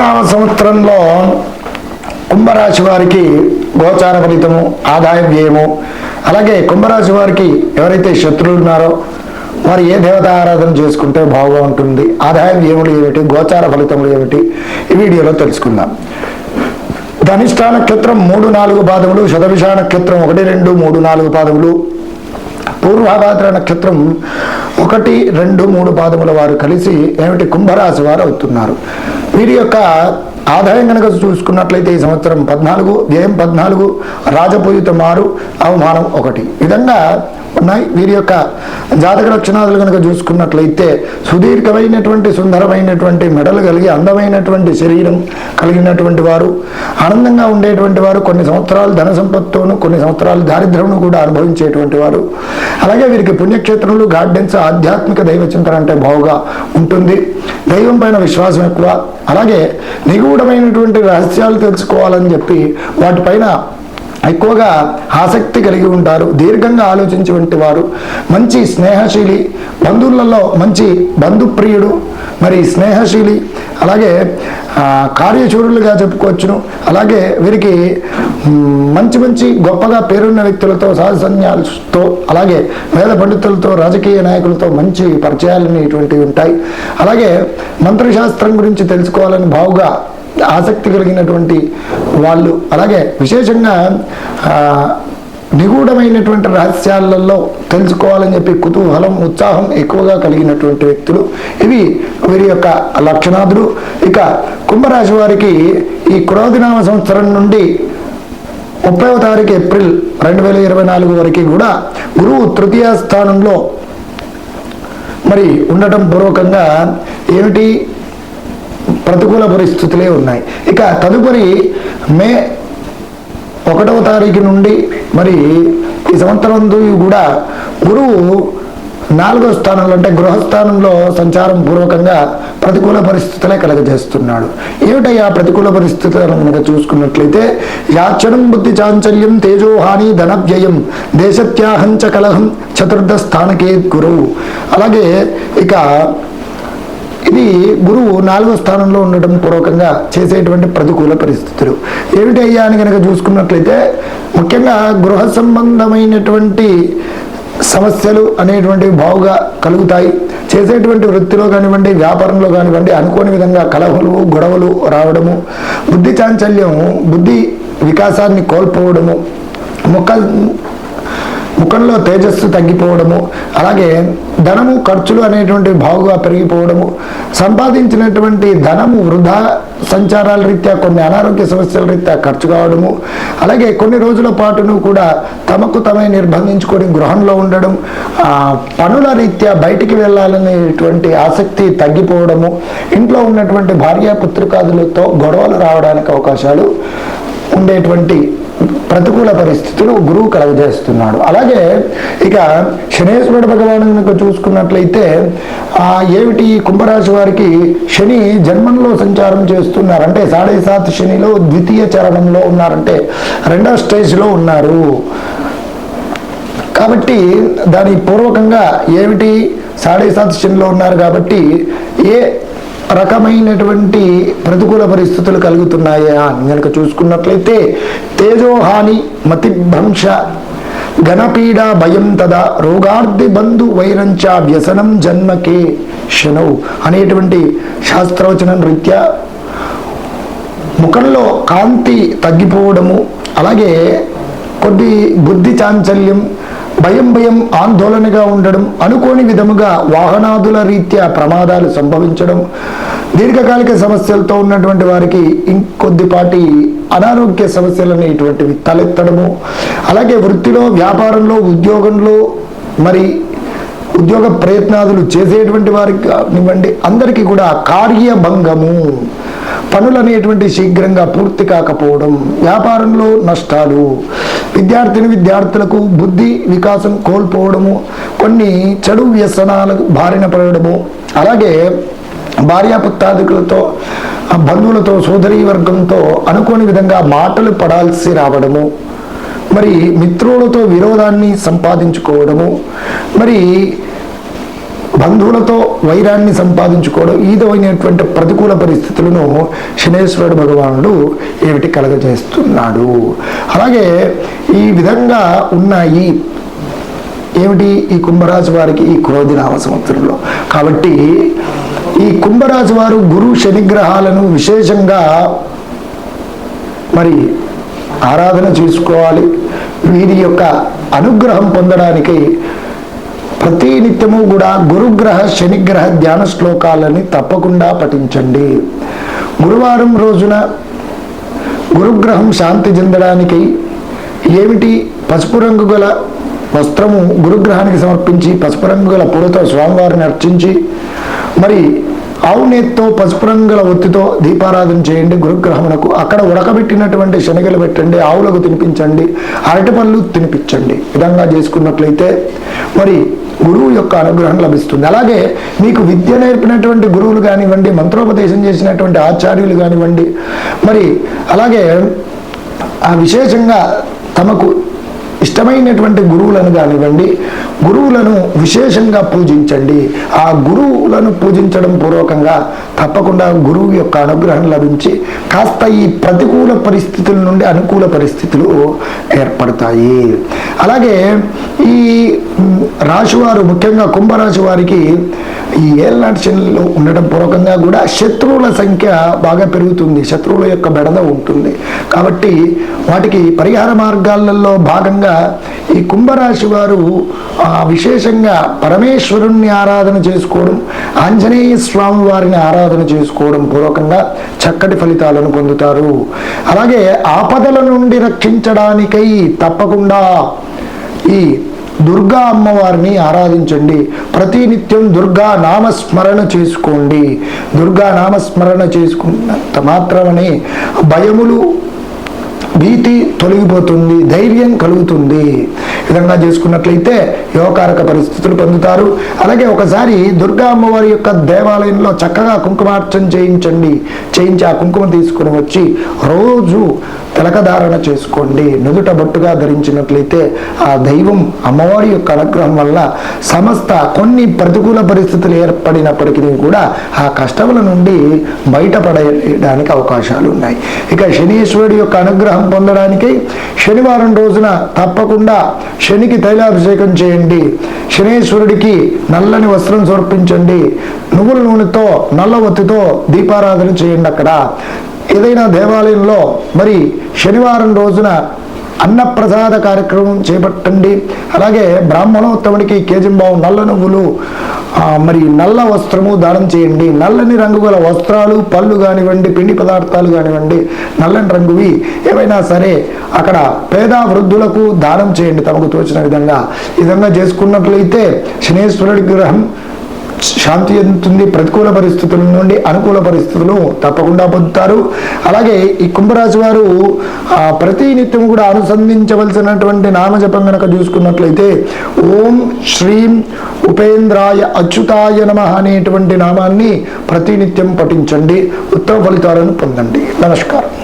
క్రోధినామ సంవత్సరంలో కుంభరాశి వారికి గోచార ఫలితము ఆదాయ వ్యయము. అలాగే కుంభరాశి వారికి ఎవరైతే శత్రువులు ఉన్నారో వారు ఏ దేవత ఆరాధన చేసుకుంటే బాగా ఉంటుంది ఆదాయ వ్యయములు ఏమిటి గోచార ఫలితములు ఏమిటి ఈ వీడియోలో తెలుసుకుందాం. ధనిష్ట నక్షత్రం మూడు నాలుగు పాదములు శతభిష నక్షత్రం ఒకటి రెండు మూడు నాలుగు పాదములు పూర్వాభాద్ర నక్షత్రం ఒకటి రెండు మూడు పాదముల వారు కలిసి ఏమిటి కుంభరాశి వారు అవుతున్నారు. వీరి యొక్క ఆదాయం కనుక చూసుకున్నట్లయితే ఈ సంవత్సరం పద్నాలుగు వ్యయం పద్నాలుగు రాజపూజిత మారు అవమానం ఒకటి. విధంగా ఉన్నాయి. వీరి యొక్క జాతక లక్షణాలు కనుక చూసుకున్నట్లయితే సుదీర్ఘమైనటువంటి సుందరమైనటువంటి మెడలు కలిగి అందమైనటువంటి శరీరం కలిగినటువంటి వారు ఆనందంగా ఉండేటువంటి వారు కొన్ని సంవత్సరాలు ధన సంపత్తును కొన్ని సంవత్సరాలు దారిద్ర్యమును కూడా అనుభవించేటువంటి వారు. అలాగే వీరికి పుణ్యక్షేత్రములు గార్డెన్స్ ఆధ్యాత్మిక దైవ చింతన అంటే బావుగా ఉంటుంది. దైవం పైన విశ్వాసం ఎక్కువ అలాగే నిగూఢమైనటువంటి రహస్యాలు తెలుసుకోవాలని చెప్పి వాటిపైన ఎక్కువగా ఆసక్తి కలిగి ఉంటారు దీర్ఘంగా ఆలోచించేటువంటి వారు మంచి స్నేహశీలి బంధువులలో మంచి బంధుప్రియుడు మరి స్నేహశీలి అలాగే కార్యచూరులుగా చెప్పుకోవచ్చును అలాగే వీరికి మంచి మంచి గొప్పగా పేరున్న వ్యక్తులతో సాధసన్యాలతో అలాగే వేద పండితులతో రాజకీయ నాయకులతో మంచి పరిచయాలు ఇటువంటివి ఉంటాయి. అలాగే మంత్రశాస్త్రం గురించి తెలుసుకోవాలని బావుగా ఆసక్తి కలిగినటువంటి వాళ్ళు. అలాగే విశేషంగా నిగూఢమైనటువంటి రహస్యాలలో తెలుసుకోవాలని చెప్పి కుతూహలం ఉత్సాహం ఎక్కువగా కలిగినటువంటి వ్యక్తులు. ఇవి వీరి యొక్క లక్షణాదులు. ఇక కుంభరాశి వారికి ఈ క్రోధినామ సంవత్సరం నుండి ముప్పైవ తారీఖు ఏప్రిల్ రెండు వేల ఇరవై నాలుగు వరకు కూడా గురువు తృతీయ స్థానంలో మరి ఉండటం పూర్వకంగా ఏమిటి? ప్రతికూల పరిస్థితులే ఉన్నాయి. ఇక తదుపరి మే ఒకటవ తారీఖు నుండి మరి ఈ సంవత్సరం కూడా గురువు నాలుగో స్థానంలో అంటే గృహస్థానంలో సంచారం పూర్వకంగా ప్రతికూల పరిస్థితులే కలగజేస్తున్నాడు. ఏమిటయ్యా ప్రతికూల పరిస్థితులను కనుక చూసుకున్నట్లయితే యాచనం బుద్ధి చాంచల్యం తేజోహాని ధనవ్యయం దేశత్యాహంచ కలహం చతుర్థ స్థానకే గురువు. అలాగే ఇక ఇది గురువు నాలుగో స్థానంలో ఉండటం పూర్వకంగా చేసేటువంటి ప్రతికూల పరిస్థితులు. ఏమిటి అయ్యా అని కనుక చూసుకున్నట్లయితే ముఖ్యంగా గృహ సంబంధమైనటువంటి సమస్యలు అనేటువంటివి బావుగా కలుగుతాయి. చేసేటువంటి వృత్తిలో కానివ్వండి వ్యాపారంలో కానివ్వండి అనుకోని విధంగా కలహలు గొడవలు రావడము బుద్ధి చాంచల్యం బుద్ధి వికాసాన్ని కోల్పోవడము మొక్క ముఖంలో తేజస్సు తగ్గిపోవడము అలాగే ధనము ఖర్చులు అనేటువంటి బాగుగా పెరిగిపోవడము సంపాదించినటువంటి ధనము వృధా సంచారాల రీత్యా కొన్ని అనారోగ్య సమస్యల రీత్యా ఖర్చు కావడము అలాగే కొన్ని రోజుల పాటును కూడా తమకు తమే నిర్బంధించుకొని గృహంలో ఉండడం పనుల రీత్యా బయటికి వెళ్ళాలనేటువంటి ఆసక్తి తగ్గిపోవడము ఇంట్లో ఉన్నటువంటి భార్యా పుత్రికాదులతో గొడవలు రావడానికి అవకాశాలు ఉండేటువంటి ప్రతికూల పరిస్థితులు గురువు కలగజేస్తున్నాడు. అలాగే ఇక శనేశ్వరుడు భగవాను కనుక చూసుకున్నట్లయితే ఆ ఏమిటి కుంభరాశి వారికి శని జన్మంలో సంచారం చేస్తున్నారు. అంటే సాడే సాత్ శనిలో ద్వితీయ చరణంలో ఉన్నారంటే రెండో స్టేజ్లో ఉన్నారు. కాబట్టి దాని పూర్వకంగా ఏమిటి? సాడే సాత్ శనిలో ఉన్నారు కాబట్టి ఏ రకమైనటువంటి ప్రతికూల పరిస్థితులు కలుగుతున్నాయా అని కనుక చూసుకున్నట్లయితే తేజోహాని మతిభ్రంశ ఘనపీడ భయం తదా రోగార్ధి బంధు వైరంచ వ్యసనం జన్మకే శనౌ అనేటువంటి శాస్త్రవచనం రీత్యా ముఖంలో కాంతి తగ్గిపోవడము అలాగే కొద్ది బుద్ధి చాంచల్యం భయం భయం ఆందోళనగా ఉండడం అనుకోని విధముగా వాహనాదుల రీత్యా ప్రమాదాలు సంభవించడం దీర్ఘకాలిక సమస్యలతో ఉన్నటువంటి వారికి ఇంకొద్దిపాటి అనారోగ్య సమస్యలు అనేటువంటివి తలెత్తడము. అలాగే వృత్తిలో వ్యాపారంలో ఉద్యోగంలో మరి ఉద్యోగ ప్రయత్నాదులు చేసేటువంటి వారికి కానివ్వండి అందరికీ కూడా కార్యభంగము. పనులు అనేటువంటి శీఘ్రంగా పూర్తి కాకపోవడం వ్యాపారంలో నష్టాలు విద్యార్థిని విద్యార్థులకు బుద్ధి వికాసం కోల్పోవడము కొన్ని చెడు వ్యసనాలకు బారిన పడడము అలాగే భార్యాపుత్రాదికులతో బంధువులతో సోదరీ వర్గంతో అనుకోని విధంగా మాటలు పడాల్సి రావడము మరి మిత్రులతో విరోధాన్ని సంపాదించుకోవడము మరి బంధువులతో వైరాన్ని సంపాదించుకోవడం ఈదమైనటువంటి ప్రతికూల పరిస్థితులను శనేశ్వరుడు భగవానుడు ఏమిటి కలగజేస్తున్నాడు? అలాగే ఈ విధంగా ఉన్నాయి ఏమిటి ఈ కుంభరాశి వారికి ఈ క్రోధి నామ సంవత్సరంలో? కాబట్టి ఈ కుంభరాశి వారు గురు శనిగ్రహాలను విశేషంగా మరి ఆరాధన చేసుకోవాలి. వీరి యొక్క అనుగ్రహం పొందడానికి ప్రతి నిత్యము కూడా గురుగ్రహ శనిగ్రహ ధ్యాన శ్లోకాలని తప్పకుండా పఠించండి. గురువారం రోజున గురుగ్రహం శాంతి చెందడానికి ఏమిటి పసుపు రంగు గల వస్త్రము గురుగ్రహానికి సమర్పించి పసుపు రంగు గల పూలతో స్వామివారిని అర్చించి మరి ఆవు నేత్తో పసుపు రంగుల ఒత్తితో దీపారాధన చేయండి గురుగ్రహమునకు. అక్కడ ఉడకబెట్టినటువంటి శనగలు పెట్టండి ఆవులకు తినిపించండి అరటిపళ్ళు తినిపించండి. విధంగా చేసుకున్నట్లయితే మరి గురువు యొక్క అనుగ్రహం లభిస్తుంది. అలాగే మీకు విద్య నేర్పినటువంటి గురువులు కానివ్వండి మంత్రోపదేశం చేసినటువంటి ఆచార్యులు కానివ్వండి మరి అలాగే ఆ విశేషంగా తమకు ఇష్టమైనటువంటి గురువులను కానివ్వండి గురువులను విశేషంగా పూజించండి. ఆ గురువులను పూజించడం పూర్వకంగా తప్పకుండా గురువు యొక్క అనుగ్రహం లభించి కాస్త ఈ ప్రతికూల పరిస్థితుల నుండి అనుకూల పరిస్థితులు ఏర్పడతాయి. అలాగే ఈ రాశివారు ముఖ్యంగా కుంభరాశి వారికి ఈ ఏళ్ళనాటి శనిలో ఉండటం పూర్వకంగా కూడా శత్రువుల సంఖ్య బాగా పెరుగుతుంది. శత్రువుల యొక్క బెడద ఉంటుంది. కాబట్టి వాటికి పరిహార మార్గాలలో భాగంగా ఈ కుంభరాశి వారు విశేషంగా పరమేశ్వరుణ్ణి ఆరాధన చేసుకోవడం ఆంజనేయ స్వామి వారిని ఆరాధన చేసుకోవడం పూర్వకంగా చక్కటి ఫలితాలను పొందుతారు. అలాగే ఆపదల నుండి రక్షించడానికై తప్పకుండా ఈ దుర్గా అమ్మవారిని ఆరాధించండి. ప్రతినిత్యం దుర్గా నామస్మరణ చేసుకోండి. దుర్గా నామస్మరణ చేసుకున్నంత మాత్రమనే భయములు భీతి తొలగిపోతుంది ధైర్యం కలుగుతుంది. విధంగా చేసుకున్నట్లయితే యోగకారక పరిస్థితులు పొందుతారు. అలాగే ఒకసారి దుర్గా అమ్మవారి యొక్క దేవాలయంలో చక్కగా కుంకుమార్చన చేయించండి. చేయించి ఆ కుంకుమ తీసుకుని వచ్చి రోజు తిలకధారణ చేసుకోండి. నుదుట బొట్టుగా ధరించినట్లయితే ఆ దైవం అమ్మవారి యొక్క అనుగ్రహం వల్ల సమస్త కొన్ని ప్రతికూల పరిస్థితులు ఏర్పడినప్పటికీ కూడా ఆ కష్టముల నుండి బయటపడడానికి అవకాశాలు ఉన్నాయి ఇక శనీశ్వరుడి యొక్క అనుగ్రహం పొందడానికి శనివారం రోజున తప్పకుండా శనికి తైలాభిషేకం చేయండి. శనేశ్వరుడికి నల్లని వస్త్రం సమర్పించండి. నువ్వుల నూనెతో నల్ల ఒత్తితో దీపారాధన చేయండి అక్కడ. ఏదైనా దేవాలయంలో మరి శనివారం రోజున అన్నప్రసాద కార్యక్రమం చేపట్టండి. అలాగే బ్రాహ్మణోత్తముడికి కేజంబావు నల్ల నువ్వులు మరి నల్ల వస్త్రము దానం చేయండి. నల్లని రంగు గల వస్త్రాలు పళ్ళు కానివ్వండి పిండి పదార్థాలు కానివ్వండి నల్లని రంగువి ఏవైనా సరే అక్కడ పేద వృద్ధులకు దానం చేయండి తమకు తోచిన విధంగా. విధంగా చేసుకున్నట్లయితే శనేశ్వరుడి గ్రహం శాంతి ఎందుతుంది? ప్రతికూల పరిస్థితుల నుండి అనుకూల పరిస్థితులు తప్పకుండా పొందుతారు. అలాగే ఈ కుంభరాశి వారు ప్రతి నిత్యం కూడా అనుసంధించవలసినటువంటి నామజపం కనుక చూసుకున్నట్లయితే ఓం శ్రీం ఉపేంద్రాయ అచ్యుతాయ నమ అనేటువంటి నామాన్ని ప్రతినిత్యం పఠించండి. ఉత్తమ ఫలితాలను పొందండి. నమస్కారం.